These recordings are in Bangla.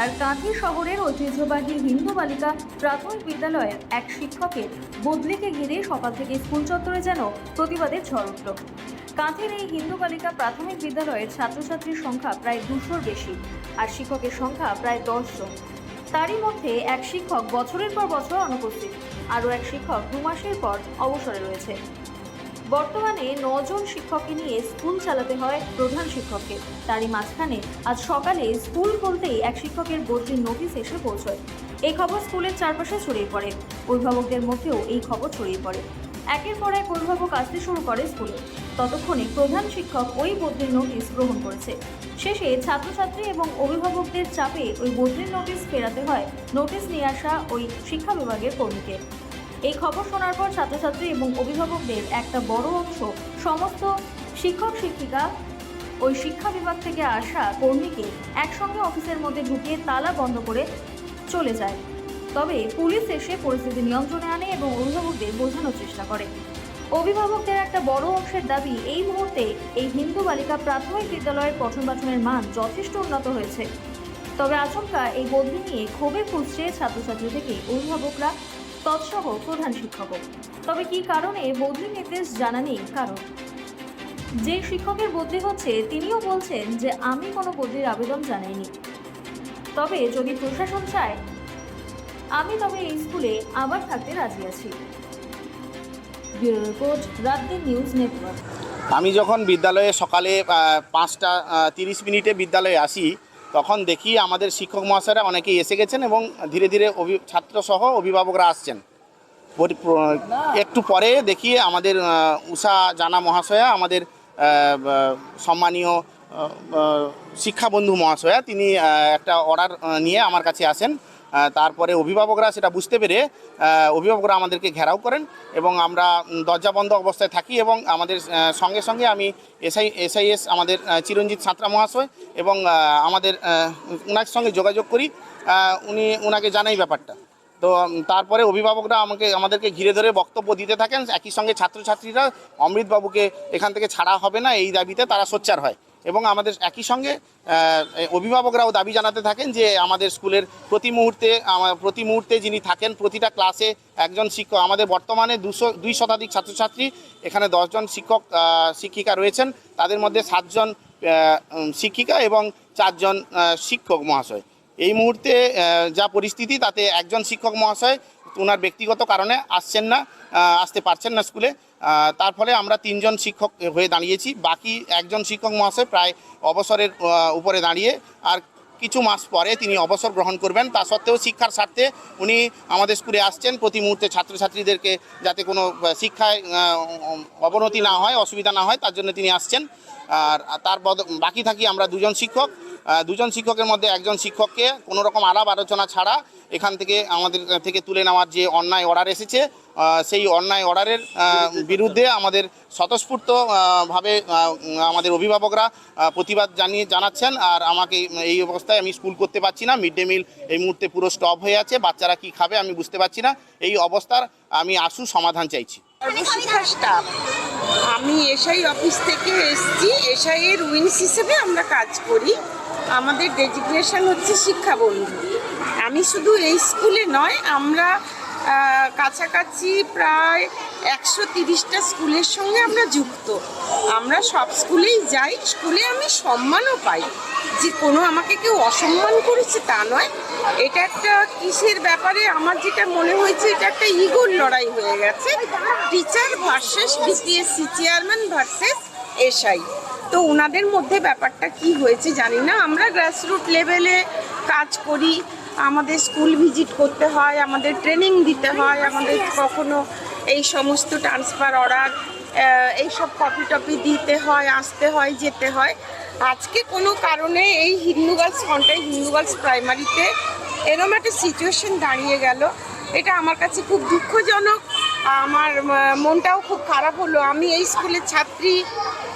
জেলার কাঁথি শহরের ঐতিহ্যবাহী হিন্দু বালিকা প্রাথমিক বিদ্যালয়ের এক শিক্ষকের বদলিকে ঘিরে সকাল থেকে স্কুল চত্বরে যেন প্রতিবাদের ঝড় উঠল। কাঁথির এই হিন্দু বালিকা প্রাথমিক বিদ্যালয়ের ছাত্রছাত্রীর সংখ্যা প্রায় দুশোর বেশি, আর শিক্ষকের সংখ্যা প্রায় দশজন। তারই মধ্যে এক শিক্ষক বছরের পর বছর অনুপস্থিত, আরও এক শিক্ষক দু মাসের পর অবসরে রয়েছে। বর্তমানে নজন শিক্ষককে নিয়ে স্কুল চালাতে হয় প্রধান শিক্ষককে। তারই মাঝখানে আজ সকালে স্কুল খুলতেই এক শিক্ষকের বদলির নোটিশ এসে পৌঁছয়। এই খবর স্কুলের চারপাশে ছড়িয়ে পড়ে। অভিভাবকদের মধ্যেও এই খবর ছড়িয়ে পড়ে। একের পর এক অভিভাবক আসতে শুরু করে স্কুলে। ততক্ষণে প্রধান শিক্ষক ওই বদলির নোটিশ গ্রহণ করেছে। শেষে ছাত্রছাত্রী এবং অভিভাবকদের চাপে ওই বদলির নোটিশ ফেরাতে হয়। নোটিশ নিয়ে আসা ওই শিক্ষা বিভাগের কর্মীকে। এই খবর শোনার পর ছাত্রছাত্রী এবং অভিভাবকদের একটা বড় অংশ, সমস্ত শিক্ষক, শিক্ষিকা, ওই শিক্ষা বিভাগ থেকে আসা কর্মীকে একসঙ্গে অফিসের মধ্যে ঢুকিয়ে তালা বন্ধ করে চলে যায়। তবে পুলিশ এসে পরিস্থিতি নিয়ন্ত্রণে আনে এবং অভিভাবকদের বোঝানোর চেষ্টা করে। অভিভাবকদের একটা বড় অংশের দাবি, এই মুহূর্তে এই হিন্দু বালিকা প্রাথমিক বিদ্যালয়ের পঠন পাঠনের মান যথেষ্ট উন্নত হয়েছে। তবে আচমকা এই বদলি নিয়ে ক্ষোভে ফুসছে ছাত্রছাত্রী থেকে অভিভাবকরা। তৎসহ প্রধান শিক্ষকও। তবে কী কারণে বদলি নির্দেশ জানা নেই কারণ যে শিক্ষকের বদলি হচ্ছে, তিনিও বলছেন যে আমি কোনো বদলির আবেদন জানাইনি। তবে যদি প্রশাসন চায়, আমি তবে এই স্কুলে আবার থাকতে রাজি আছি। নিউজ আমি যখন বিদ্যালয়ে সকালে পাঁচটা তিরিশ মিনিটে বিদ্যালয়ে আসি তখন দেখি আমাদের শিক্ষক মহাশয়রা অনেকেই এসে গেছেন এবং ধীরে ধীরে অভি ছাত্রসহ অভিভাবকরা আসছেন। একটু পরে দেখি আমাদের উষা জানা মহাশয়া, আমাদের সম্মানীয় শিক্ষাবন্ধু মহাশয়া, তিনি একটা অর্ডার নিয়ে আমার কাছে আসেন। তারপরে অভিভাবকরা সেটা বুঝতে পেরে অভিভাবকরা আমাদেরকে ঘেরাও করেন এবং আমরা দরজা বন্ধ অবস্থায় থাকি এবং আমাদের সঙ্গে সঙ্গে আমি এসআই, এসআইএস আমাদের চিরঞ্জিত সাঁতরা মহাশয় এবং আমাদের ওনার সঙ্গে যোগাযোগ করি। উনি ওনাকে জানাই ব্যাপারটা। তো তারপরে অভিভাবকরা আমাকে, আমাদেরকে ঘিরে ধরে বক্তব্য দিতে থাকেন। একই সঙ্গে ছাত্রছাত্রীরা অমৃতবাবুকে এখান থেকে ছাড়া হবে না, এই দাবিতে তারা সোচ্চার হয়। এবং আমাদের একই সঙ্গে অভিভাবকরাও দাবি জানাতে থাকেন যে আমাদের স্কুলের প্রতি মুহূর্তে প্রতি মুহূর্তে যিনি থাকেন, প্রতিটা ক্লাসে একজন শিক্ষক, আমাদের বর্তমানে দুশো, দুই শতাধিক ছাত্রছাত্রী, এখানে দশজন শিক্ষক শিক্ষিকা রয়েছেন। তাদের মধ্যে সাতজন শিক্ষিকা এবং চারজন শিক্ষক মহাশয়। এই মুহূর্তে যা পরিস্থিতি, তাতে একজন শিক্ষক মহাশয় ওনার ব্যক্তিগত কারণে আসছেন না আসতে পারছেন না স্কুলে। তার ফলে আমরা তিনজন শিক্ষক হয়ে দাঁড়িয়েছি। বাকি একজন শিক্ষক মহাশয় প্রায় অবসরের উপরে দাঁড়িয়ে, আর কিছু মাস পরে তিনি অবসর গ্রহণ করবেন। তা সত্ত্বেও শিক্ষার স্বার্থে উনি আমাদের স্কুলে আসছেন। প্রতি মুহূর্তে ছাত্রছাত্রীদেরকে যাতে কোনো শিক্ষায় অবনতি না হয়, অসুবিধা না হয়, তার জন্য তিনি আসছেন। আর তার বাকি থাকি আমরা দুজন শিক্ষক। দুজন শিক্ষকের মধ্যে একজন শিক্ষককে কোনো রকম আলাপ আলোচনা ছাড়া এখান থেকে আমাদের থেকে তুলে নেওয়ার যে অন্যায় অর্ডার এসেছে সেই অন্যায় অর্ডারের বিরুদ্ধে আমাদের স্বতঃস্ফূর্ত আহ, ভাবে আহ, উম, আমাদের অভিভাবকরা প্রতিবাদ জানিয়ে জানাচ্ছেন। আর আমাকে এই অবস্থায় আমি স্কুল করতে পারছি না। মিড ডে মিল এই মুহূর্তে পুরো স্টপ হয়ে আছে। বাচ্চারা কি খাবে আমি বুঝতে পারছি না। এই অবস্থার আমি আশু সমাধান চাইছি। আমি এসআই অফিস থেকে এসেছি। এর উইংস হিসেবে আমরা কাজ করি। আমাদের ডেজিগনেশন হচ্ছে শিক্ষাবন্ধু আমি শুধু এই স্কুলে নয়, আমরা কাছাকাছি প্রায় একশো তিরিশটা স্কুলের সঙ্গে আমরা যুক্ত। আমরা সব স্কুলেই যাই স্কুলে আমি সম্মানও পাই। যে কোনো আমাকে কেউ অসম্মান করেছে তা নয়। এটা একটা কিসের ব্যাপারে আমার যেটা মনে হয়েছে, এটা একটা ইগোর লড়াই হয়ে গেছে। Teacher versus BPSC chairman versus SI তো ওনাদের মধ্যে ব্যাপারটা কি হয়েছে জানি না। আমরা গ্রাসরুট লেভেলে কাজ করি, আমাদের স্কুল ভিজিট করতে হয়, আমাদের ট্রেনিং দিতে হয়, আমাদের কখনো এই সমস্ত ট্রান্সফার অর্ডার এইসব কপি টপি দিতে হয়, আসতে হয়, যেতে হয়। আজকে কোনো কারণে এই হিন্দু গার্লস কন্টাই হিন্দু গার্লস প্রাইমারিতে এরম একটা সিচুয়েশন দাঁড়িয়ে গেল। এটা আমার কাছে খুব দুঃখজনক। আমার মনটাও খুব খারাপ হলো। আমি এই স্কুলের ছাত্রী,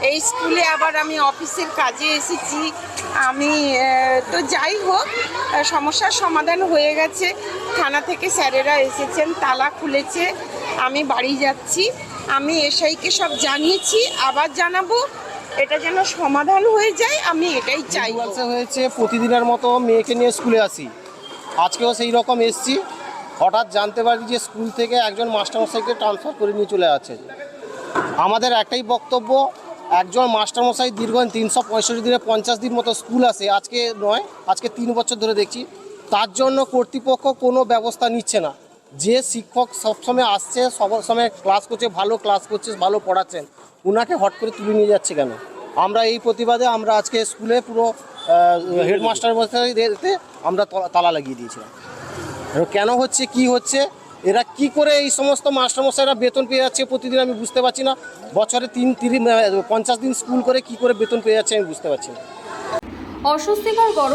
এই স্কুলে আবার আমি অফিসের কাজে এসেছি। আমি তো যাই হোক সমস্যার সমাধান হয়ে গেছে। থানা থেকে স্যারেরা এসেছেন, তালা খুলেছে, আমি বাড়ি যাচ্ছি। আমি এসআইকে সব জানিয়েছি, আবার জানাব, এটা যেন সমাধান হয়ে যায়, আমি এটাই চাই। হয়েছে, প্রতিদিনের মতো মেয়েকে নিয়ে স্কুলে আসি। আজকেও সেই রকম এসছি। হঠাৎ জানতে পারি যে স্কুল থেকে একজন মাস্টারমশাইকে ট্রান্সফার করে নিয়ে চলে আছে আমাদের একটাই বক্তব্য একজন মাস্টারমশাই দীর্ঘদিন তিনশো পঁয়ষট্টি দিনে পঞ্চাশ দিন মতো স্কুল আসে আজকে নয় আজকে তিন বছর ধরে দেখছি। তার জন্য কর্তৃপক্ষ কোনো ব্যবস্থা নিচ্ছে না। যে শিক্ষক সবসময় আসছে সব সময় ক্লাস করছে ভালো ক্লাস করছে ভালো পড়াচ্ছেন ওনাকে হট করে তুলে নিয়ে যাচ্ছে কেন? আমরা এই প্রতিবাদে আমরা আজকে স্কুলে পুরো হেডমাস্টার আমরা তালা লাগিয়ে দিয়েছিলাম। কেন হচ্ছে, কি হচ্ছে, এরা কি করে এই সমস্ত মাস্টারমশাইরা বেতন পেয়ে যাচ্ছে প্রতিদিন আমি বুঝতে পারছি না। বছরে তিন, তিরিশ, পঞ্চাশ দিন স্কুল করে কি করে বেতন পেয়ে যাচ্ছে আমি বুঝতে পারছি না। অস্বস্তিকর গরম